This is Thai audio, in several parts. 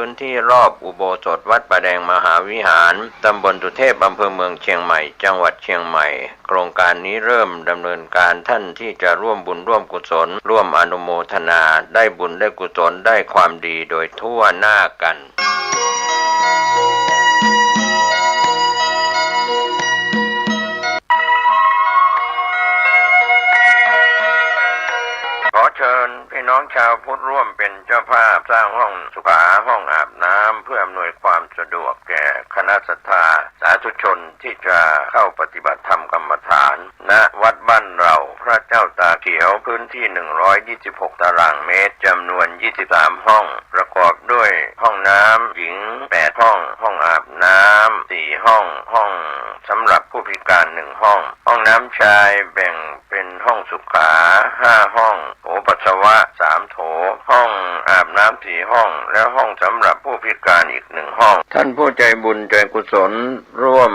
พื้นที่รอบอุโบสถวัดประแดงมหาวิหาร ตำบลสุเทพอำเภอเมืองเชียงใหม่ จังหวัดเชียงใหม่ โครงการนี้เริ่มดำเนินการท่านที่จะร่วมบุญร่วมกุศล ร่วมอนุโมทนา ได้บุญได้กุศลได้ความดีโดยทั่วหน้ากัน น้องชาวพุทธร่วมเป็นเจ้าภาพสร้างห้องสุขาห้องอาบน้ำเพื่ออำนวยความสะดวกแก่คณะสัตยาสาธุชนที่จะเข้าปฏิบัติธรรมกรรมฐาน ณวัดบ้านเราพระเจ้าตาเขียวพื้นที่ 126 ตารางเมตรจำนวน 23 ห้อง ประกอบด้วยห้องน้ำหญิง 8 ห้อง ห้องอาบน้ำ4ห้อง ห้องสำหรับผู้พิการหนึ่งห้อง ห้องน้ำชายแบ่งเป็นห้องสุขาห้าห้อง ปัสสาวะสามโถ ห้องอาบน้ำสี่ห้อง และห้องสำหรับผู้พิการอีกหนึ่งห้อง ท่านผู้ใจบุญใจกุศลร่วม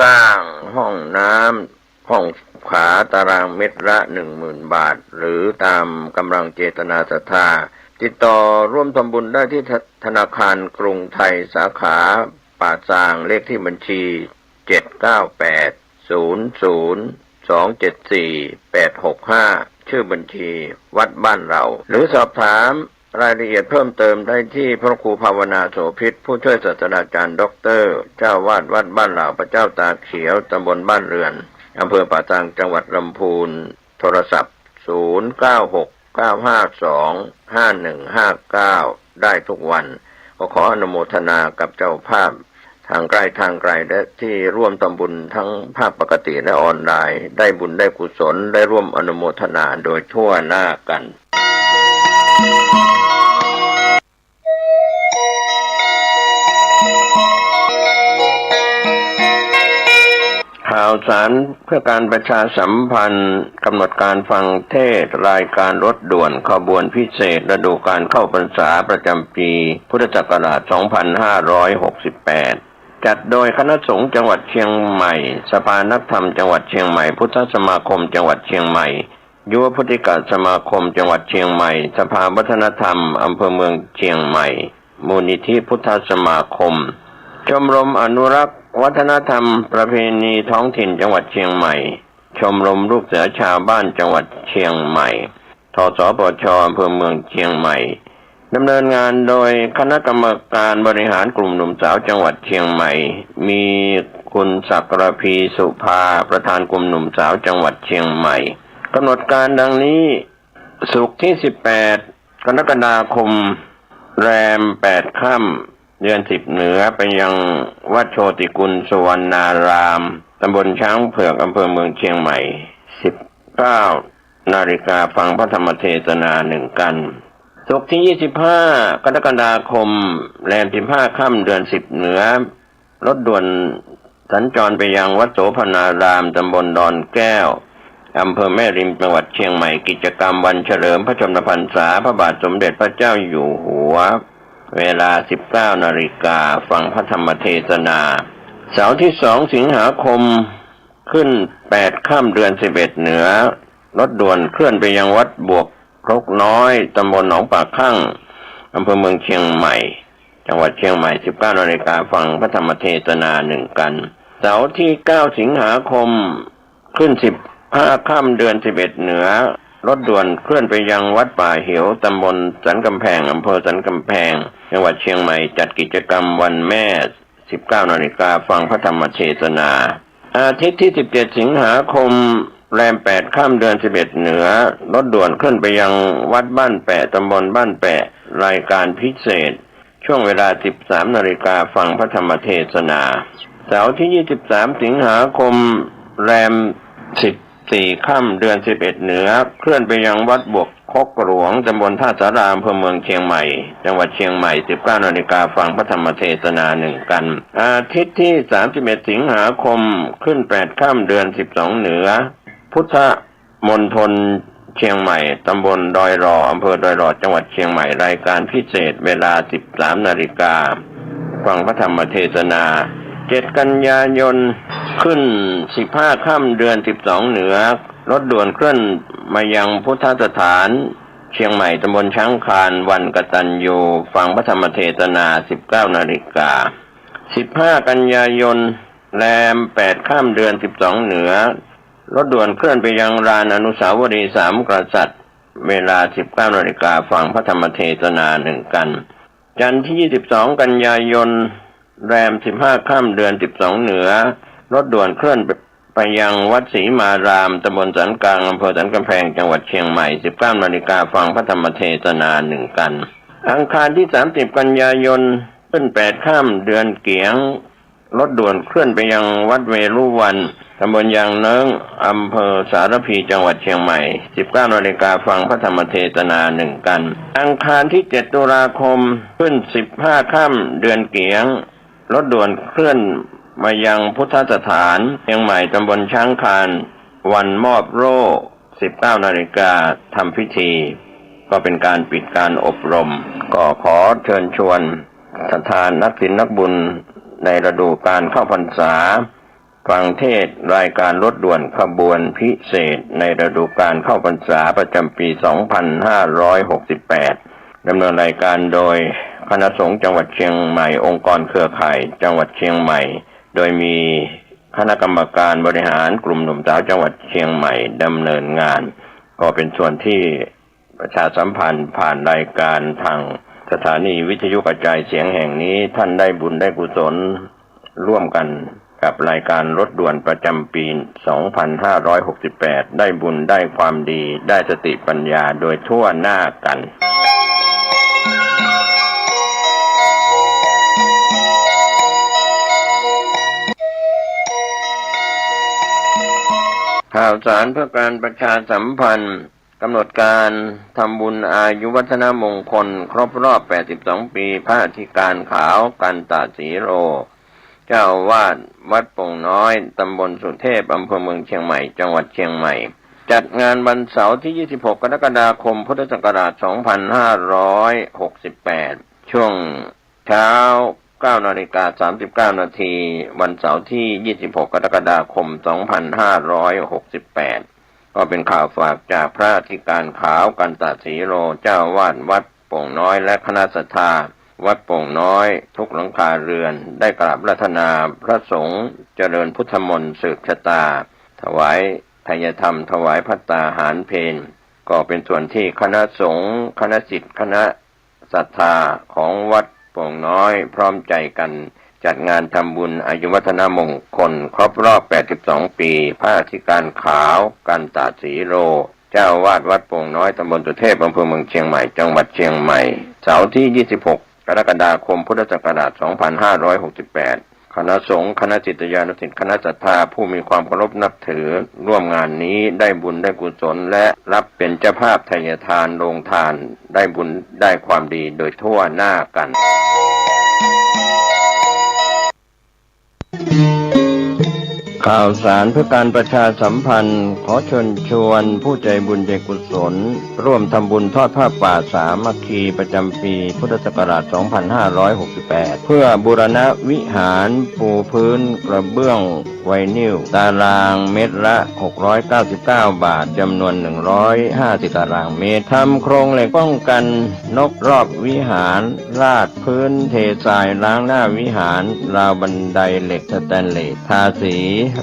สร้างห้องน้ำห้องขาตารางเมตรละหนึ่งหมื่นบาท หรือตามกำลังเจตนาศรัทธา ติดต่อร่วมทำบุญได้ที่ธธนาคารกรุงไทยสาขาป่าซางเลขที่บัญชีเจ็ดเก้าแปดศูนย์ศูนย์สองเจ็ดสี่แปดหกห้า ชื่อบัญชีวัดบ้านเรา หรือสอบถามรายละเอียดเพิ่มเติมได้ที่พระครูภาวนาโสพิษผู้ช่วยศาสตราจารย์ด็อกเตอร์ เจ้าวาดวัดบ้านเหล่าพระเจ้าตาเขียวตำบลบ้านเรือนอำเภอป่าตางจังหวัดลำพูน โทรศัพท์ 096 952 5159 ได้ทุกวัน ก็ขออนุโมทนากับเจ้าภาพ ทางไกลทางไกลและที่ร่วมทำบุญทั้งภาพปกติและออนไลน์ ได้บุญได้กุศลได้ร่วมอนุโมทนาโดยทั่วหน้ากันข่าวสารเพื่อการประชาสัมพันธ์กำหนดการฟังเทศรายการรถด่วนขบวนพิเศษฤดูการเข้าพรรษาประจำปี พุทธศักราช 2568 จัดโดยคณะสงฆ์จังหวัดเชียงใหม่ สภานักธรรมจังหวัดเชียงใหม่ พุทธสมาคมจังหวัดเชียงใหม่ ยุวพุทธิกาสมาคมจังหวัดเชียงใหม่ สภาวัฒนธรรมอำเภอเมืองเชียงใหม่ มูลนิธิพุทธสมาคม ชมรมอนุรักษ์ วัฒนธรรม ประเพณีท้องถิ่นจังหวัดเชียงใหม่ ชมรมลูกเสือชาวบ้านจังหวัดเชียงใหม่ ทสปชอำเภอเมืองเชียงใหม่ ดำเนินงานโดยคณะกรรมการบริหารกลุ่มหนุ่มสาวจังหวัดเชียงใหม่ มีคุณศักรพีสุภาประธานกลุ่มหนุ่มสาวจังหวัดเชียงใหม่กำหนดการดังนี้สุขที่ 18 กรกฎาคม แรมแปดค่ำเดือนสิบเหนือไปยังวัดโชติกุลสวรรณารามตำบลช้างเผือกอำเภอเมืองเชียงใหม่สิบเก้านาฬิกาฟังพระธรรมเทศนาหนึ่งกัน ศุกร์ที่ยี่สิบห้ากรกฎาคม แรมสิบห้าค่ำเดือนสิบเหนือ รถด่วนสัญจรไปยังวัดโสพนาราม ตำบลดอนแก้ว อำเภอแม่ริมจังหวัดเชียงใหม่ กิจกรรมวันเฉลิมพระชนมพรรษา พระบาทสมเด็จพระเจ้าอยู่หัว เวลา 19 นาฬิกา ฟังพระธรรมเทศนา เสาร์ที่ 2 สิงหาคม ขึ้น 8 ค่ำเดือน 11 เหนือ รถด่วนเคลื่อนไปยังวัดบวก รกน้อยตำบลหนองปากข้างอำเภอเมืองเชียงใหม่ จังหวัดเชียงใหม่ 19นาฬิกาฟังพระธรรมเทศนาหนึ่งกัน เสาร์ที่ 9 สิงหาคมขึ้น 15ค่ำเดือน 11 เหนือ รถด่วนเคลื่อนไปยังวัดป่าเหวตำบลสันกำแพงอำเภอสันกำแพง จังหวัดเชียงใหม่จัดกิจกรรมวันแม่ 19นาฬิกาฟังพระธรรมเทศนา อาทิตย์ที่ 17 สิงหาคม แรม8ค่ำเดือน11เอ็ดเหนือรถด่วนขึ้นไปยังวัดบ้านแปะตำบลบ้านแปะรายการพิเศษ ช่วงเวลา13นาฬิกาฟังพระธรรมเทศนา เสาร์ที่23สิบสามสิงหาคม แรม14ค่ำเดือน11เหนือ เคลื่อนไปยังวัดบวกคกหลวงตำบลท่าสารามอำเภอเมืองเชียงใหม่ จังหวัดเชียงใหม่ 19นาฬิกาฟังพระธรรมเทศนาหนึ่งกัน อาทิตย์ที่ 31 สิงหาคมขึ้น 8 ค่ำเดือน 12 เหนือ พุทธมณฑลเชียงใหม่ ตำบลดอยรอ อำเภอดอยรอ จังหวัดเชียงใหม่ รายการพิเศษเวลา 13 นาฬิกา ฟังพระธรรมเทศนา 7 กันยายน ขึ้น 15 ค่ำเดือน 12 เหนือ รถด่วนเคลื่อนมายังพุทธสถาน เชียงใหม่ ตำบลช้างคาน วันกตัญญูฟังพระธรรมเทศนา 19 นาฬิกา 15 กันยายน แรม 8 ข้ามเดือน 12 เหนือ รถด่วนเคลื่อนไปยังรานอนุสาวรีย์สามกษัตริย์ เวลา 19นาฬิกาฟังพระธรรมเทศนาหนึ่งกัน จันทร์ที่ 22 กันยายน แรม 15ข้ามเดือน 12 เหนือ รถด่วนเคลื่อนไปยังวัดศรีมารามตำบลสันกลางอำเภอสันกำแพงจังหวัดเชียงใหม่ 19นาฬิกาฟังพระธรรมเทศนาหนึ่งกัน อังคารที่ 30 กันยายนขึ้น8ข้ามเดือนเกียง รถด่วนเคลื่อนไปยังวัดเวรุวัน ตำบลยางเนิ้งอำเภอสารพีจังหวัดเชียงใหม่ 19นาฬิกาฟังพระธรรมเทศนาหนึ่งกัน อังคารที่ 7 ตุลาคมขึ้น 15ข้ามเดือนเกียง รถด่วนเคลื่อนมายังพุทธสถานเชียงใหม่ตำบลช้างคานวันมอบโร่19นาฬิกาทำพิธี ก็เป็นการปิดการอบรม ก็ขอเชิญชวนสถานนักศิลนักบุญในฤดูการเข้าพรรษา ฟังเทศรายการรถด่วนขบวนพิเศษในฤดูการเข้าพรรษาประจำปี 2568 ดำเนินรายการโดยคณะสงฆ์จังหวัดเชียงใหม่องค์กรเครือข่าย จังหวัดเชียงใหม่ โดยมีคณะกรรมการบริหารกลุ่มหนุ่มสาวจังหวัดเชียงใหม่ดำเนินงาน ก็เป็นส่วนที่ประชาสัมพันธ์ผ่านรายการทางสถานีวิทยุกระจายเสียงแห่งนี้ท่านได้บุญได้กุศลร่วมกัน กับรายการรถด่วนประจำปี 2568 ได้บุญได้ความดีได้สติปัญญาโดยทั่วหน้ากันข่าวสารเพื่อการประชาสัมพันธ์กำหนดการทำบุญอายุวัฒนมงคล ครบรอบ 82 ปี พระอธิการขาวกันตาสีโร เจ้าวาดวัดโป่งน้อย ตำบลสุเทพ อำเภอเมืองเชียงใหม่ จังหวัดเชียงใหม่ จัดงานวันเสาร์ที่ 26 กรกฎาคม พุทธศักราช 2568 ช่วงเช้า 9 นาฬิกา 39 นาที วันเสาร์ที่ 26 กรกฎาคม 2568 ก็เป็นข่าวฝากจากพระธิการขาวกันตาสีโร เจ้าอาวาดวัดโป่งน้อยและคณะสัทธา วัดโป่งน้อย ทุกหลังคาเรือนได้กราบรัตนาพระสงฆ์เจริญพุทธมนต์สืบชะตา ถวายทายธรรม ถวายพัตตาหารเพนก็เป็นส่วนที่คณะสงฆ์คณะสิทธิ์คณะศรัทธาของวัดโป่งน้อยพร้อมใจกันจัดงานทำบุญอายุวัฒนมงคล ครบรอบ 82 ปีพระอธิการขาวกันตาสีโร เจ้าอาวาดวัดโป่งน้อยตำบลตุเทพอำเภอเมืองเชียงใหม่ จังหวัดเชียงใหม่ เสาร์ที่ 26 กรกฎาคมพุทธศักราช 2568 คณะสงฆ์คณะจิตยานุสิทธิคณะศรัทธาผู้มีความเคารพนับถือ ร่วมงานนี้ได้บุญได้กุศลและรับเป็นเจ้าภาพไทยทานโรงทาน ได้บุญได้ความดีโดยทั่วหน้ากัน ข่าวสารเพื่อการประชาสัมพันธ์ขอเชิญชวนผู้ใจบุญใจกุศล ร่วมทำบุญทอดผ้าป่าสามัคคีประจำปีพุทธศักราช 2568 เพื่อบูรณะวิหารปูพื้นกระเบื้องไวนิลตารางเมตรละ 699 บาทจำนวน 150 ตารางเมตรทำโครงเหล็กป้องกันนกรอบวิหารราดพื้นเททรายล้างหน้าวิหารราวบันไดเหล็กสแตนเลสทาสี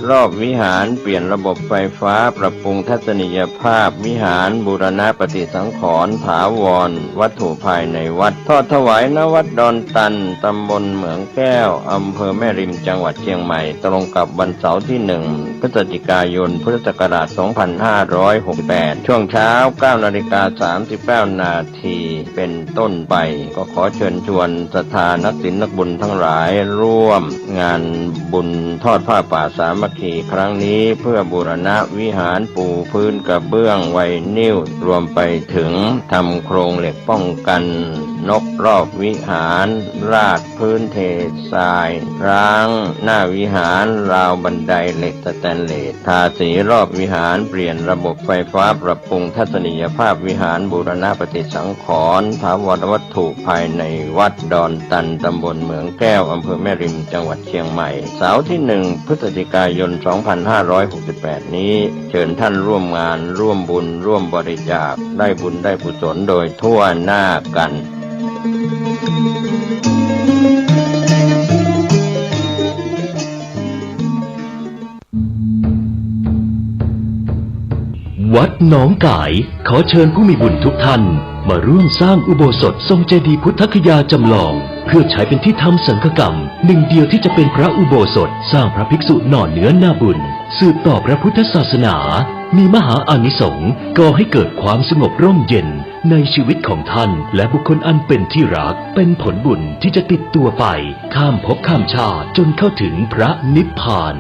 รอบวิหารเปลี่ยนระบบไฟฟ้าปรับปรุงทัศนียภาพวิหารบูรณะปฏิสังขรณ์ถาวร วัตถุภายในวัด ทอดถวายณวัดดอนตัน ตำบลเหมืองแก้ว อำเภอแม่ริมจังหวัดเชียงใหม่ ตรงกับวันเสาร์ที่หนึ่งพฤศจิกายนพุทธศักราช 2568 ช่วงเช้า 9 นาฬิกา 39 นาทีเป็นต้นไป ก็ขอเชิญชวนสถานักศิลนักบุญทั้งหลายร่วม งานบุญทอดผ้าป่าสามัคคีครั้งนี้เพื่อบูรณะวิหารปูพื้นกระเบื้องไวนิ้วรวมไปถึงทำโครงเหล็กป้องกัน นกรอบวิหาร ราดพื้นเททราย ร้าง หน้าวิหารราวบันไดเหล็กสแตนเลสทาสีรอบวิหารเปลี่ยนระบบไฟฟ้าปรับปรุงทัศนียภาพวิหารบูรณะปฏิสังขรณ์ถาวรวัตถุภายในวัดดอนตันตำบลเหมืองแก้วอำเภอแม่ริมจังหวัดเชียงใหม่เสาร์ที่หนึ่งพฤศจิกาายน 2568 นี้ เชิญท่านร่วมงานร่วมบุญ ร่วมบริจาคได้บุญได้กุศลโดยทั่วหน้ากันวัดหนองกายขอเชิญผู้มีบุญทุกท่าน มาร่วมสร้างอุโบสถทรงเจดีย์พุทธคยาจำลอง เพื่อใช้เป็นที่ทำสังฆกรรม หนึ่งเดียวที่จะเป็นพระอุโบสถ สร้างพระภิกษุหน่อเนื้อหน้าบุญ สืบต่อพระพุทธศาสนา มีมหาอานิสงส์ก่อให้เกิดความสงบร่มเย็นในชีวิตของท่านและบุคคลอันเป็นที่รัก เป็นผลบุญที่จะติดตัวไป ข้ามภพข้ามชาติจนเข้าถึงพระนิพพาน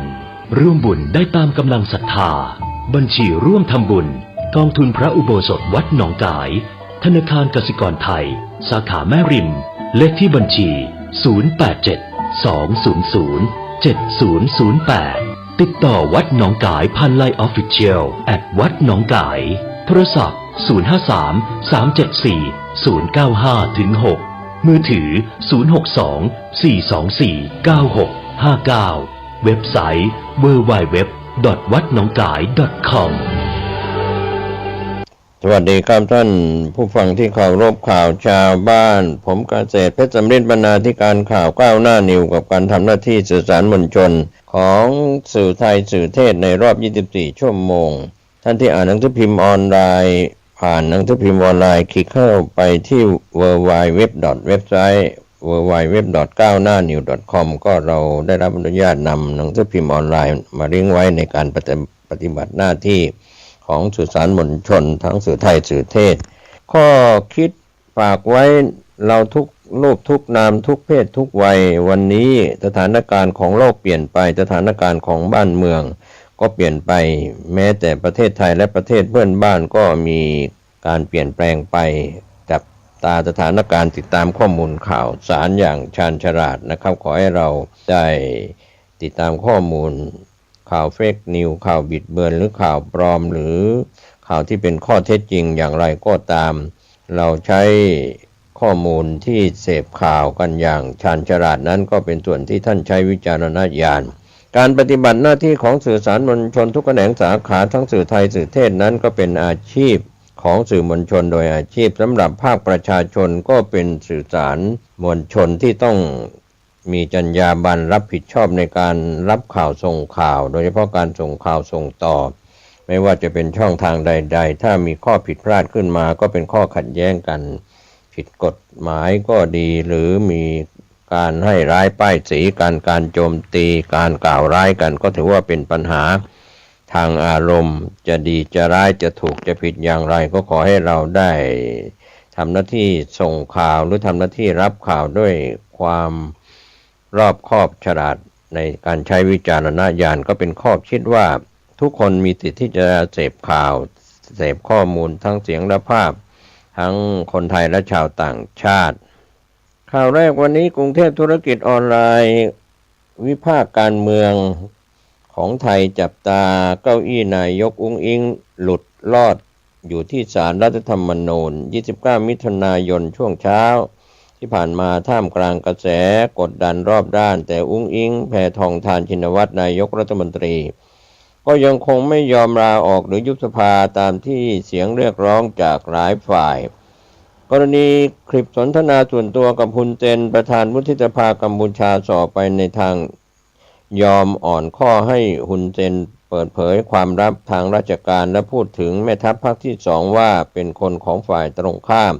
ร่วมบุญได้ตามกำลังศรัทธา บัญชีร่วมทำบุญ กองทุนพระอุโบสถวัดหนองกาย ธนาคารกสิกรไทย สาขาแม่ริม เลขที่บัญชี 087 200 7008 ติดต่อวัดหนองกายพันไลออฟฟิเชียลแอดวัดหนองกาย โทรศัพท์ 053 374 095ถึง6มือถือ 062 424 9659 เว็บไซต์ www วัดหนองกาย .com วัสดีครับท่านผู้ฟังที่เคารพข่าวชาวบ้าน ผมกเกษตรเพชรสำริดบรรณาธิการข่าวก้าวหน้านิวกับการทำหน้าที่สื่อสารมวลชน ของสื่อไทยสื่อเทศในรอบ 24 ชั่วโมง ท่านที่อ่านหนังสือพิมพ์ออนไลน์ ผ่านหนังสือพิมพ์ออนไลน์ คลิกเข้าไปที่ w w w เว็บไซต์ w w w ก้าวหน้านิว .com ก็เราได้รับอนุญาตนำหนังสือพิมพ์ออนไลน์มาเลี้ยงไว้ในการปฏิบัติหน้าที่ ของสื่อสารมวลชนทั้งสื่อไทยสื่อเทศ ข้อคิดฝากไว้เราทุกรูปทุกนามทุกเพศทุกวัย วันนี้สถานการณ์ของโลกเปลี่ยนไปสถานการณ์ของบ้านเมือง ก็เปลี่ยนไปแม้แต่ประเทศไทยและประเทศเพื่อนบ้านก็มีการเปลี่ยนแปลงไปจับตาสถานการณ์ติดตามข้อมูลข่าวสารอย่างชาญฉลาดนะครับ ขอให้เราได้ติดตามข้อมูล ข่าวเฟกนิวข่าวบิดเบือนหรือข่าวปลอมหรือข่าวที่เป็นข้อเท็จจริงอย่างไรก็ตาม เราใช้ข้อมูลที่เสพข่าวกันอย่างชาญฉลาดนั้นก็เป็นส่วนที่ท่านใช้วิจารณญาณการปฏิบัติหน้าที่ของสื่อสารมวลชนทุกแขนงสาขาทั้งสื่อไทยสื่อเทศนั้นก็เป็นอาชีพของสื่อมวลชนโดยอาชีพสำหรับภาคประชาชนก็เป็นสื่อสารมวลชนที่ต้อง มีจรรยาบรรณรับผิดชอบในการรับข่าวส่งข่าว โดยเฉพาะการส่งข่าวส่งต่อ ไม่ว่าจะเป็นช่องทางใด ๆ ถ้ามีข้อผิดพลาดขึ้นมา ก็เป็นข้อขัดแย้งกัน ผิดกฎหมายก็ดีหรือมีการให้ร้ายป้ายสีการการโจมตีการกล่าวร้ายกัน ก็ถือว่าเป็นปัญหาทางอารมณ์จะดีจะร้ายจะถูกจะผิดอย่างไร ก็ขอให้เราได้ทำหน้าที่ส่งข่าวหรือทำหน้าที่รับข่าวด้วยความ รอบคอบฉลาดในการใช้วิจารณญาณก็เป็นข้อคิดว่าทุกคนมีสิทธิ์ที่จะเสพข่าว เสพข้อมูลทั้งเสียงและภาพ ทั้งคนไทยและชาวต่างชาติ ข่าวแรกวันนี้กรุงเทพธุรกิจออนไลน์วิพากการเมืองของไทยจับตาเก้าอี้นายกอุ้งอิง หลุดลอดอยู่ที่ศาลรรัฐธรรมนูญ 29 มิถุนายนช่วงเช้า ที่ผ่านมาท่ามกลางกระแสกดดันรอบด้าน แต่อุ้งอิงแผ่ทองทานชินวัตรนายกรัฐมนตรี ก็ยังคงไม่ยอมลาออกหรือยุบสภาตามที่เสียงเรียกร้องจากหลายฝ่าย กรณีคลิปสนทนาส่วนตัวกับพุนเจนประธานวุฒิสภากัมพูชาสอบไปในทางยอมอ่อนข้อให้หุนเจนเปิดเผยความลับทางราชการและพูดถึงแม่ทัพภาคที่สองว่าเป็นคนของฝ่ายตรงข้าม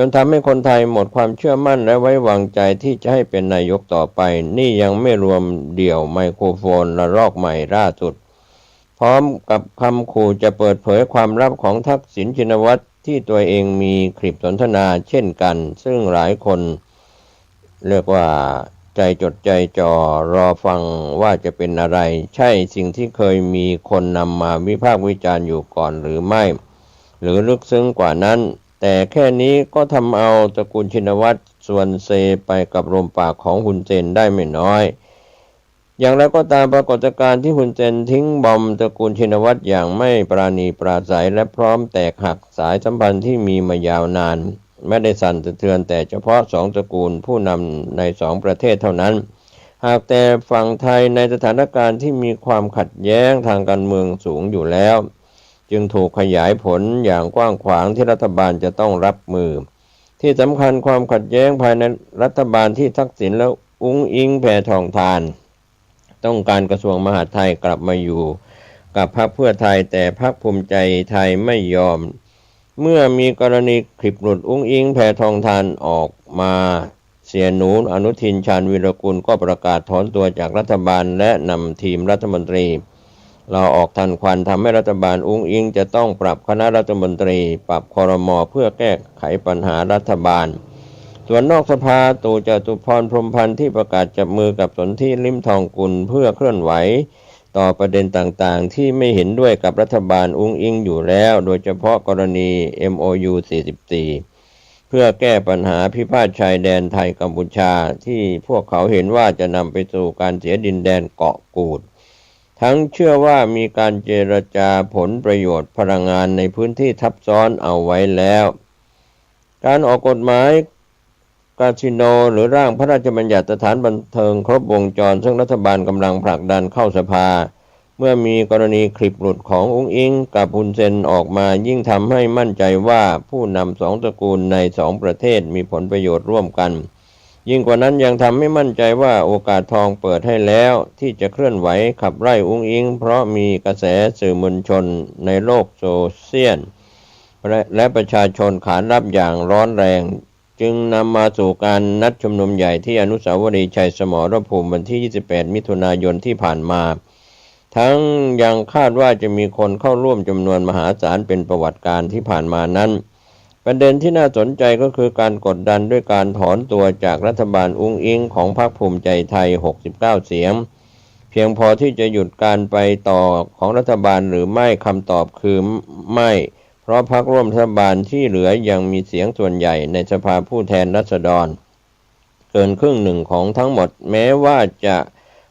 จนทำให้คนไทยหมดความเชื่อมั่นและไว้วางใจที่จะให้เป็นนายกต่อไป นี่ยังไม่รวมเดี่ยวไมโครโฟนระลอกใหม่ล่าสุด พร้อมกับคำขู่จะเปิดเผยความลับของทักษิณชินวัตรที่ตัวเองมีคลิปสนทนาเช่นกัน ซึ่งหลายคน เรียกว่าใจจดใจจ่อรอฟังว่าจะเป็นอะไร ใช่สิ่งที่เคยมีคนนำมาวิพากษ์วิจารณ์อยู่ก่อนหรือไม่ หรือลึกซึ้งกว่านั้น แต่แค่นี้ก็ทำเอาตระกูลชินวัตรส่วนเซไปกับลมปากของหุนเซนได้ไม่น้อย อย่างไรก็ตามปรากฏการณ์ที่หุนเซนทิ้งบอมตระกูลชินวัตรอย่างไม่ปราณีปราศัยและพร้อมแตกหักสายสัมพันธ์ที่มีมายาวนาน ไม่ได้สั่นสะเทือนแต่เฉพาะสองตระกูลผู้นำในสองประเทศเท่านั้น หากแต่ฝั่งไทยในสถานการณ์ที่มีความขัดแย้งทางการเมืองสูงอยู่แล้ว จึงถูกขยายผลอย่างกว้างขวางที่รัฐบาลจะต้องรับมือ ที่สำคัญความขัดแย้งภายในรัฐบาลที่ทักษิณและอุ้งอิงแผ่ทองทาน ต้องการกระทรวงมหาดไทยกลับมาอยู่ กับพรรคเพื่อไทยแต่พรรคภูมิใจไทยไม่ยอม เมื่อมีกรณีคลิปหลุดอุ้งอิงแผ่ทองทานออกมาเสียหนูอนุทินชาญวีรกุลก็ประกาศถอนตัวจากรัฐบาลและนำทีมรัฐมนตรี เราออกทันควันทำให้รัฐบาลอุ้งอิง จะต้องปรับคณะรัฐมนตรี ปรับคอรมอเพื่อแก้ไขปัญหารัฐบาล ส่วนนอกสภาตู่จตุพรพรมพันธ์ที่ประกาศจับมือกับสนธิลิมทองกุลเพื่อเคลื่อนไหว ต่อประเด็นต่างๆ ที่ไม่เห็นด้วยกับรัฐบาลอุ้งอิงอยู่แล้ว โดยเฉพาะกรณี MOU 44 เพื่อแก้ปัญหาพิพาทชายแดนไทยกัมพูชาที่พวกเขาเห็นว่าจะนำไปสู่การเสียดินแดนเกาะกูด ทั้งเชื่อว่ามีการเจรจาผลประโยชน์พลังงานในพื้นที่ทับซ้อนเอาไว้แล้ว การออกกฎหมายคาสิโนหรือร่างพระราชบัญญัติสถานบันเทิงครบวงจร ซึ่งรัฐบาลกำลังผลักดันเข้าสภา เมื่อมีกรณีคลิปหลุดขององค์อิงกับพุนเซนออกมายิ่งทำให้มั่นใจว่าผู้นำสองตระกูลในสองประเทศมีผลประโยชน์ร่วมกัน ยิ่งกว่านั้นยังทำให้มั่นใจว่าโอกาสทองเปิดให้แล้วที่จะเคลื่อนไหวขับไล่อุ้งอิง เพราะมีกระแสสื่อมวลชนในโลกโซเชียลและประชาชนขานรับอย่างร้อนแรง จึงนำมาสู่การนัดชุมนุมใหญ่ที่อนุสาวรีย์ชัยสมรภูมิวันที่ 28 มิถุนายนที่ผ่านมา ทั้งยังคาดว่าจะมีคนเข้าร่วมจำนวนมหาศาลเป็นประวัติการที่ผ่านมานั้น ประเด็นที่น่าสนใจก็คือการกดดันด้วยการถอนตัวจากรัฐบาลอุ้งอิงของพรรคภูมิใจไทย 69 เสียง เพียงพอที่จะหยุดการไปต่อของรัฐบาลหรือไม่คำตอบคือไม่ เพราะพรรคร่วมรัฐบาลที่เหลือยังมีเสียงส่วนใหญ่ในสภาผู้แทนรัษฎร เกินครึ่งหนึ่งของทั้งหมดแม้ว่าจะ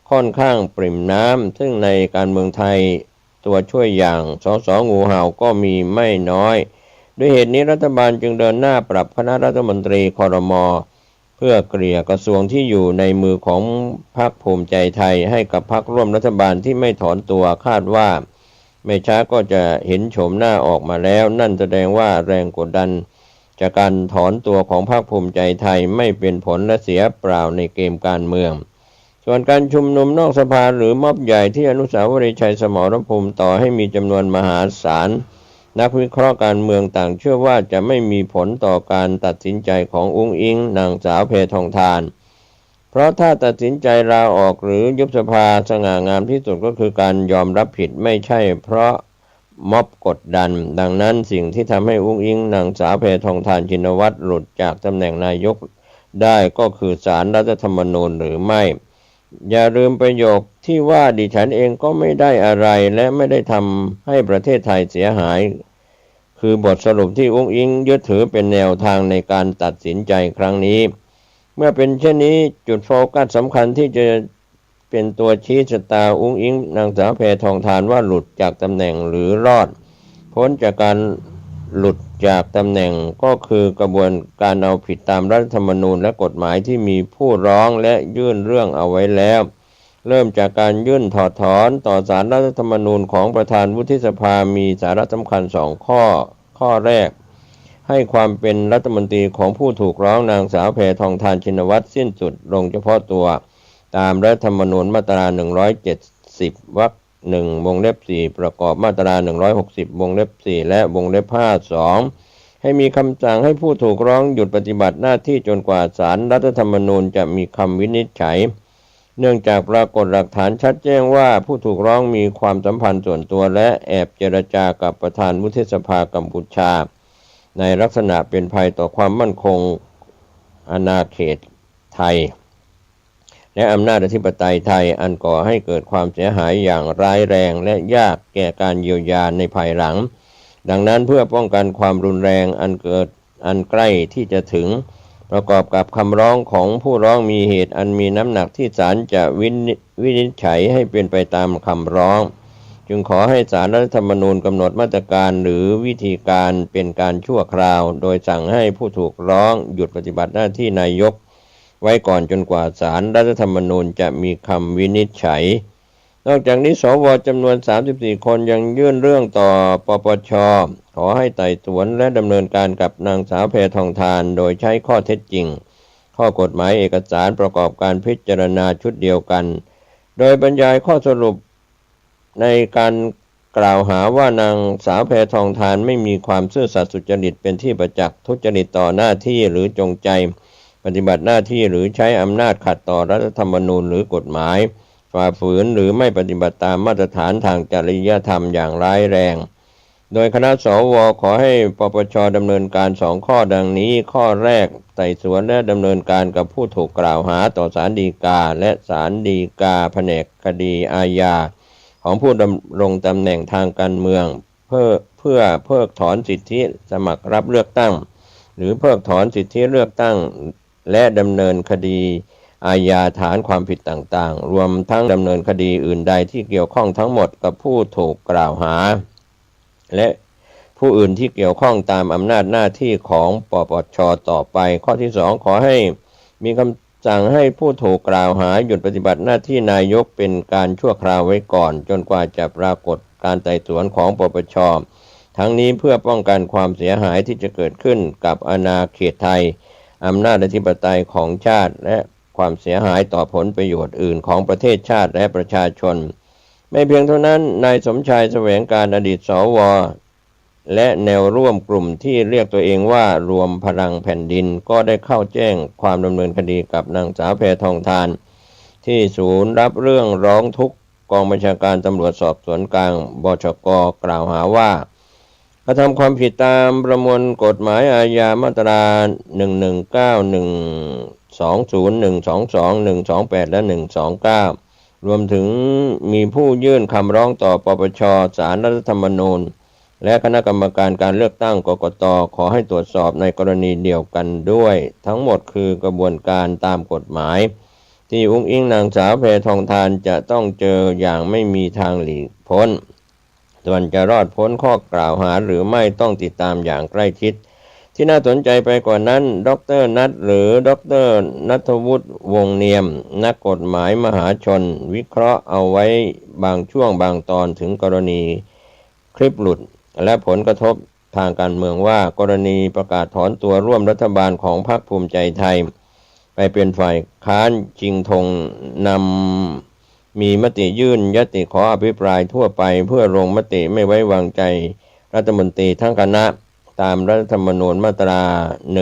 ค่อนข้างปริ่มน้ำซึ่งในการเมืองไทยตัวช่วยอย่างสสงูเห่าก็มีไม่น้อย ด้วยเหตุนี้รัฐบาลจึงเดินหน้าปรับคณะรัฐมนตรีคอรมอเพื่อเกลี่ยกระทรวงที่อยู่ในมือของพรรคภูมิใจไทยให้กับพรรคร่วมรัฐบาลที่ไม่ถอนตัวคาดว่า ไม่ช้าก็จะเห็นโฉมหน้าออกมาแล้ว นั่นแสดงว่าแรงกดดัน จากการถอนตัวของพรรคภูมิใจไทยไม่เป็นผลและเสียเปล่าในเกมการเมือง ส่วนการชุมนุมนอกสภาหรือม็อบใหญ่ที่อนุสาวรีย์ชัยสมรภูมิต่อให้มีจำนวนมหาศาล นักวิเคราะห์การเมืองต่างเชื่อว่าจะไม่มีผลต่อการตัดสินใจของอุ้งอิงนางสาวเพทองทาน เพราะถ้าตัดสินใจลาออกหรือยุบสภาสง่างามที่สุดก็คือการยอมรับผิดไม่ใช่ เพราะม็อบกดดัน ดังนั้นสิ่งที่ทำให้อุ้งอิงนางสาวเพทองทานชินวัตรหลุดจากตำแหน่งนายกได้ก็คือสารรัฐธรรมนูญหรือไม่ อย่าลืมประโยคที่ว่าดิฉันเองก็ไม่ได้อะไรและไม่ได้ทำให้ประเทศไทยเสียหาย คือบทสรุปที่อุ้งอิงยึดถือเป็นแนวทางในการตัดสินใจครั้งนี้ เมื่อเป็นเช่นนี้จุดโฟกัสสำคัญที่จะเป็นตัวชี้ชะตาอุ้งอิงนางสาวแพทองทานว่าหลุดจากตำแหน่งหรือรอด พ้นจากการ หลุดจากตำแหน่งก็คือกระบวนการเอาผิดตามรัฐธรรมนูญและกฎหมายที่มีผู้ร้องและยื่นเรื่องเอาไว้แล้ว เริ่มจากการยื่นถอดถอนต่อสารรัฐธรรมนูญของประธานวุฒิสภามีสาระสำคัญสองข้อ ข้อแรก ให้ความเป็นรัฐมนตรีของผู้ถูกร้องนางสาวแพทองทานชินวัตรสิ้นสุดลงเฉพาะตัว ตามรัฐธรรมนูญมาตรา 170วรรค หนึ่งวงเล็บสี่ประกอบมาตราหนึ่งร้อยหกสิบวงเล็บสี่และวงเล็บห้าสองให้มีคำสั่งให้ผู้ถูกร้องหยุดปฏิบัติหน้าที่จนกว่าศาลรัฐธรรมนูญจะมีคำวินิจฉัย เนื่องจากปรากฏหลักฐานชัดแจ้งว่าผู้ถูกร้องมีความสัมพันธ์ส่วนตัวและแอบเจรจากับประธานวุฒิสภากัมพูชา ในลักษณะเป็นภัยต่อความมั่นคงอาณาเขตไทย และอำนาจอธิปไตยไทยอันก่อให้เกิดความเสียหายอย่างร้ายแรงและยากแก่การเยียวยาในภายหลัง ดังนั้นเพื่อป้องกันความรุนแรงอันเกิดอันใกล้ที่จะถึง ประกอบกับคำร้องของผู้ร้องมีเหตุอันมีน้ำหนักที่ศาลจะวินิจฉัยให้เป็นไปตามคำร้อง จึงขอให้ศาลรัฐธรรมนูญกำหนดมาตรการหรือวิธีการเป็นการชั่วคราว โดยสั่งให้ผู้ถูกร้องหยุดปฏิบัติหน้าที่นายก ไว้ก่อนจนกว่าศาลรัฐธรรมนูญจะมีคำวินิจฉัย นอกจากนี้สวจำนวน 34 คนยังยื่นเรื่องต่อปปช ขอให้ไต่สวนและดำเนินการกับนางสาวแพทองทาน โดยใช้ข้อเท็จจริง ข้อกฎหมายเอกสารประกอบการพิจารณาชุดเดียวกัน โดยบรรยายข้อสรุปในการกล่าวหาว่านางสาวแพทองทานไม่มีความซื่อสัตย์สุจริตเป็นที่ประจักษ์ทุจริตต่อหน้าที่หรือจงใจ ปฏิบัติหน้าที่หรือใช้อำนาจขัดต่อรัฐธรรมนูญหรือกฎหมายฝ่าฝืนหรือไม่ปฏิบัติตามมาตรฐานทางจริยธรรมอย่างร้ายแรง โดยคณะสวขอให้ปปชดำเนินการสองข้อดังนี้ ข้อแรกไต่สวนและดำเนินการกับผู้ถูกกล่าวหาต่อศาลฎีกา และศาลฎีกาแผนกคดีอาญา ของผู้ดำรงตำแหน่งทางการเมือง เพื่อเพื่อเพิกถอนสิทธิสมัครรับเลือกตั้ง หรือเพิกถอนสิทธิเลือกตั้ง และดำเนินคดีอาญาฐานความผิดต่างๆ รวมทั้งดำเนินคดีอื่นใดที่เกี่ยวข้องทั้งหมดกับผู้ถูกกล่าวหา และผู้อื่นที่เกี่ยวข้องตามอำนาจหน้าที่ของปปชต่อไป ข้อที่สองขอให้มีคำสั่งให้ผู้ถูกกล่าวหาหยุดปฏิบัติหน้าที่นายกเป็นการชั่วคราวไว้ก่อน จนกว่าจะปรากฏการไต่สวนของปปชทั้งนี้เพื่อป้องกันความเสียหายที่จะเกิดขึ้นกับอาณาเขตไทย อำนาจอธิปไตยของชาติและความเสียหายต่อผลประโยชน์อื่นของประเทศชาติและประชาชน ไม่เพียงเท่านั้นนายสมชายแสวงการอดีตสวและแนวร่วมกลุ่มที่เรียกตัวเองว่ารวมพลังแผ่นดินก็ได้เข้าแจ้งความดำเนินคดีกับนางสาวแพทองทาน ที่ศูนย์รับเรื่องร้องทุกข์กองบัญชาการตำรวจสอบสวนกลางบชกกล่าวหาว่า กระทำความผิดตามประมวลกฎหมายอาญามาตรา 119 120 122 128 และ 129 รวมถึงมีผู้ยื่นคำร้องต่อปปชสารรัฐธรรมนูญ และคณะกรรมการการเลือกตั้งกกตขอให้ตรวจสอบในกรณีเดียวกันด้วย ทั้งหมดคือกระบวนการตามกฎหมาย ที่อุ้งอิงนางสาวเพทองทานจะต้องเจออย่างไม่มีทางหลีกพ้น ส่วนจะรอดพ้นข้อกล่าวหาหรือไม่ต้องติดตามอย่างใกล้ชิด ที่น่าสนใจไปกว่านั้น ดรนัทหรือดรนัทวุฒิวงเนียม นักกฎหมายมหาชน วิเคราะห์เอาไว้บางช่วงบางตอนถึงกรณีคลิปหลุด และผลกระทบทางการเมืองว่ากรณีประกาศถอนตัวร่วมรัฐบาลของพรรคภูมิใจไทย ไปเป็นฝ่ายค้านจิงทงนำ มีมติยื่นยติขออภิปรายทั่วไป เพื่อลงมติไม่ไว้วางใจ รัฐมนตรีทั้งคณะ ตามรัฐธรรมนูญมาตรา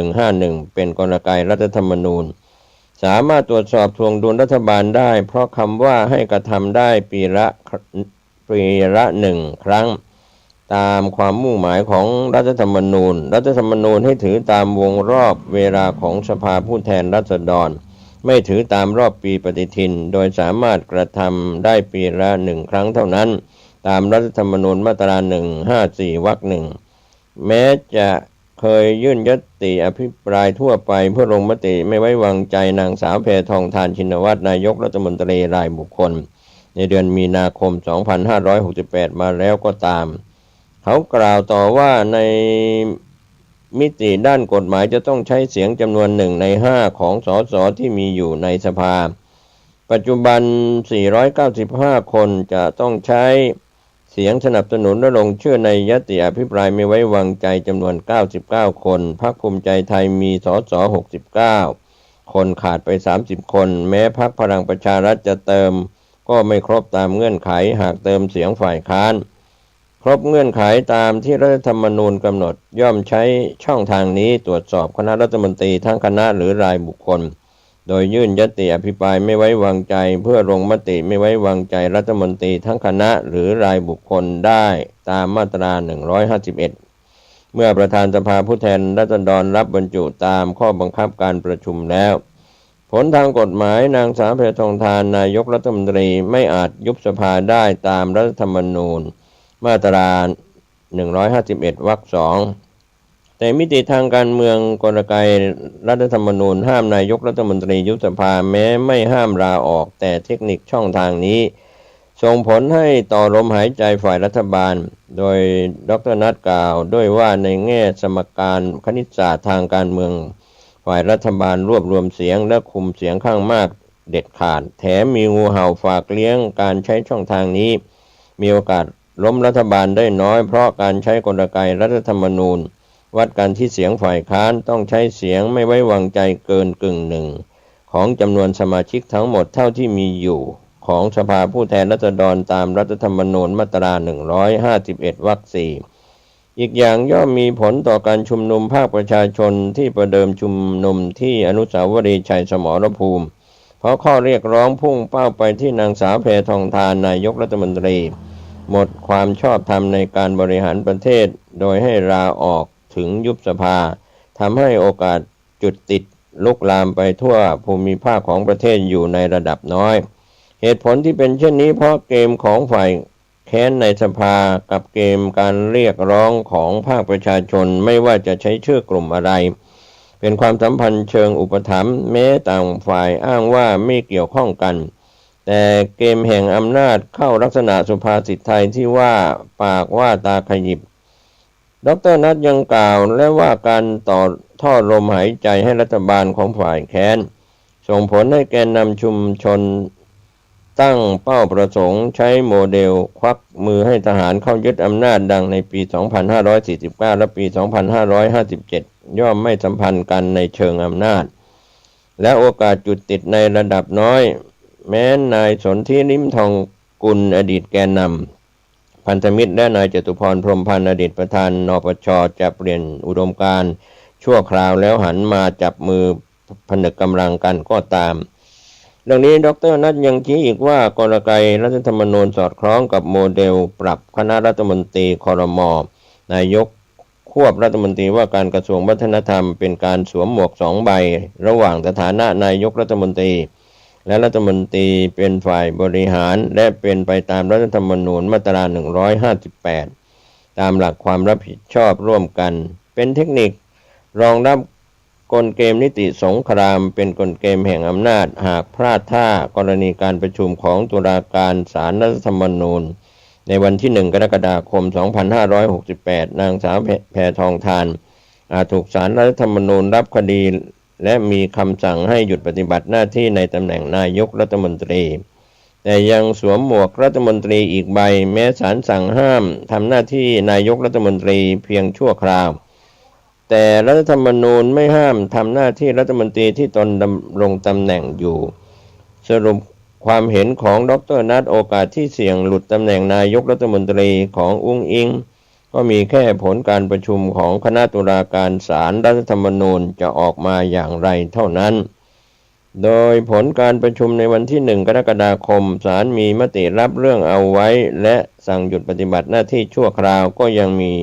151 เป็นกลไกรัฐธรรมนูญ สามารถตรวจสอบทวงดุลรัฐบาลได้ เพราะคำว่าให้กระทำได้ปีละปีละหนึ่งครั้ง ตามความมุ่งหมายของรัฐธรรมนูญ รัฐธรรมนูญให้ถือตามวงรอบเวลาของสภาผู้แทนราษฎร ไม่ถือตามรอบปีปฏิทิน โดยสามารถกระทำได้ปีละหนึ่งครั้งเท่านั้น ตามรัฐธรรมนูญมาตราหนึ่งห้าสี่วรรคหนึ่งแม้จะเคยยื่นยติอภิปรายทั่วไปเพื่อลงมติไม่ไว้วางใจนางสาวเพทองทานชินวัตรนายกรัฐมนตรีรายบุคคล ในเดือนมีนาคม 2568 มาแล้วก็ตาม เขากล่าวต่อว่าใน มิติด้านกฎหมายจะต้องใช้เสียงจำนวนหนึ่งในห้าของสสที่มีอยู่ในสภา ปัจจุบัน 495 คนจะต้องใช้เสียงสนับสนุนและลงชื่อในยติอภิปรายไม่ไว้วางใจจำนวน 99 คนพรรคภูมิใจไทยมีสส69 คนขาดไป 30 คน แม้พรรคพลังประชารัฐจะเติม ก็ไม่ครบตามเงื่อนไขหากเติมเสียงฝ่ายค้าน ครบเงื่อนไขตามที่รัฐธรรมนูญกำหนด ย่อมใช้ช่องทางนี้ตรวจสอบคณะรัฐมนตรีทั้งคณะหรือรายบุคคล โดยยื่นยติอภิปรายไม่ไว้วางใจ เพื่อลงมติไม่ไว้วางใจรัฐมนตรีทั้งคณะหรือรายบุคคลได้ตามมาตรา 151 เมื่อประธานสภาผู้แทนรัฐดรรับบรรจุตามข้อบังคับการประชุมแล้ว ผลทางกฎหมายนางสาวเพทองทานนายกรัฐมนตรีไม่อาจยุบสภาได้ตามรัฐธรรมนูญ มาตรา 151วรรคสองแต่มิติทางการเมืองกลไกรัฐธรรมนูญ ห้ามนายกรัฐมนตรียุบสภาแม้ไม่ห้ามลาออกแต่เทคนิคช่องทางนี้ ส่งผลให้ต่อลมหายใจฝ่ายรัฐบาล โดยดรนัทกล่าวด้วยว่าในแง่สมการคณิตศาสตร์ทางการเมือง ฝ่ายรัฐบาลรวบรวมเสียงและคุมเสียงข้างมากเด็ดขาด แถมมีงูเห่าฝากเลี้ยงการใช้ช่องทางนี้ มีโอกาส ล้มรัฐบาลได้น้อยเพราะการใช้กลไกรัฐธรรมนูญ วัดกันที่เสียงฝ่ายค้านต้องใช้เสียงไม่ไว้วางใจเกินกึ่งหนึ่ง ของจำนวนสมาชิกทั้งหมดเท่าที่มีอยู่ ของสภาผู้แทนราษฎรตามรัฐธรรมนูญมาตรา 151 วรรคสี่อีกอย่างย่อมมีผลต่อการชุมนุมภาคประชาชนที่ประเดิมชุมนุมที่อนุสาวรีย์ชัยสมรภูมิ เพราะข้อเรียกร้องพุ่งเป้าไปที่นางสาวแพทองทานนายกรัฐมนตรี หมดความชอบธรรมในการบริหารประเทศ โดยให้ลาออกถึงยุบสภาทำให้โอกาสจุดติดลุกลามไปทั่วภูมิภาคของประเทศอยู่ในระดับน้อย เหตุผลที่เป็นเช่นนี้เพราะเกมของฝ่ายแค้นในสภากับเกมการเรียกร้องของภาคประชาชนไม่ว่าจะใช้ชื่อกลุ่มอะไร เป็นความสัมพันธ์เชิงอุปถัมภ์แม้ต่างฝ่ายอ้างว่าไม่เกี่ยวข้องกัน แต่เกมแห่งอำนาจเข้าลักษณะสุภาษิตไทยที่ว่าปากว่าตาขยิบ ดรนัทยังกล่าวและว่าการต่อท่อลมหายใจให้รัฐบาลของฝ่ายแค้น ส่งผลให้แกนนำชุมชนตั้งเป้าประสงค์ใช้โมเดล ควักมือให้ทหารเข้ายึดอำนาจดังในปี 2549 และปี 2557 ย่อมไม่สัมพันธ์กันในเชิงอำนาจ และโอกาสจุดติดในระดับน้อย แม้นายสนธิลิมทองกุลอดีตแกนนำพันธมิตรและนายจตุพรพรมพันธ์อดีตประธานนปชจะเปลี่ยนอุดมการชั่วคราวแล้วหันมาจับมือผนึกกำลังกันก็ตามเรื่องนี้ดรนัทยังชี้อีกว่ากลไกรัฐธรรมนูญสอดคล้องกับโมเดลปรับคณะรัฐมนตรีคอรมอนายกควบรัฐมนตรีว่าการกระทรวงวัฒนธรรมเป็นการสวมหมวกสองใบ ระหว่างสถานะนายกรัฐมนตรี และรัฐมนตรีเป็นฝ่ายบริหารและเป็นไปตามรัฐธรรมนูญมาตรา 158 ตามหลักความรับผิดชอบร่วมกัน เป็นเทคนิครองรับกลเกมนิติสงคราม เป็นกลเกมแห่งอำนาจ หากพลาดท่ากรณีการประชุมของตุลาการศาลรัฐธรรมนูญ ในวันที่ 1 กรกฎาคม 2568 นางสาวแพทองทานอาจถูกศาลรัฐธรรมนูญรับคดี และมีคำสั่งให้หยุดปฏิบัติหน้าที่ในตำแหน่งนายกรัฐมนตรี แต่ยังสวมหมวกรัฐมนตรีอีกใบ แม้ศาลสั่งห้ามทำหน้าที่นายกรัฐมนตรีเพียงชั่วคราว แต่รัฐธรรมนูญไม่ห้ามทำหน้าที่รัฐมนตรีที่ตนดำรงตำแหน่งอยู่ สรุปความเห็นของดรนัทโอกาสที่เสี่ยงหลุดตำแหน่งนายกรัฐมนตรีของอุ้งอิง ก็มีแค่ผลการประชุมของคณะตุลาการศาลรรัฐธรรมนูญจะออกมาอย่างไรเท่านั้น โดยผลการประชุมในวันที่หนึ่งกรกฎาคมศาลมีมติรับเรื่องเอาไว้ และสั่งหยุดปฏิบัติหน้าที่ชั่วคราวก็ยังมี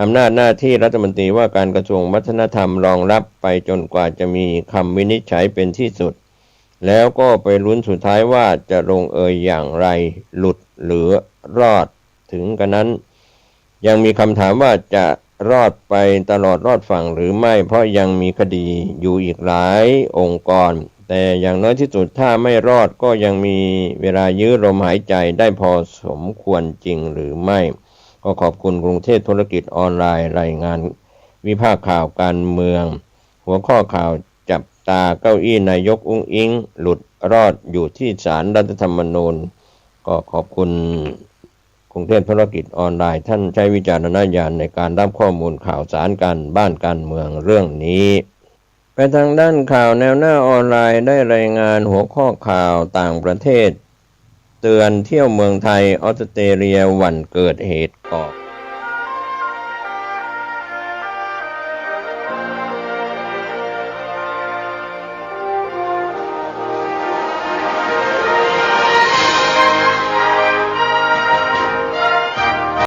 อำนาจหน้าที่รัฐมนตรีว่าการกระทรวงวัฒนธรรมรองรับไปจนกว่าจะมีคำวินิจฉัยเป็นที่สุด แล้วก็ไปลุ้นสุดท้ายว่าจะลงเอยอย่างไร หลุดหรือรอดถึงกันนั้น ยังมีคำถามว่าจะรอดไปตลอดรอดฝั่งหรือไม่ เพราะยังมีคดีอยู่อีกหลายองค์กร แต่อย่างน้อยที่สุดถ้าไม่รอดก็ยังมีเวลายื้อลมหายใจได้พอสมควรจริงหรือไม่ ก็ขอบคุณกรุงเทพธุรกิจออนไลน์รายงาน วิพากษ์ข่าวการเมือง หัวข้อข่าวจับตาเก้าอี้นายกอุ้งอิง หลุดรอดอยู่ที่ศาลรัฐธรรมนูญก็ขอบคุณ กรุงเทพธุรกิจออนไลน์ท่านใช้วิจารณญาณในการรับข้อมูลข่าวสารการบ้านการเมืองเรื่องนี้ ไปทางด้านข่าวแนวหน้าออนไลน์ได้รายงานหัวข้อข่าวต่างประเทศ เตือนเที่ยวเมืองไทยออสเตรเลียวันเกิดเหตุก่อ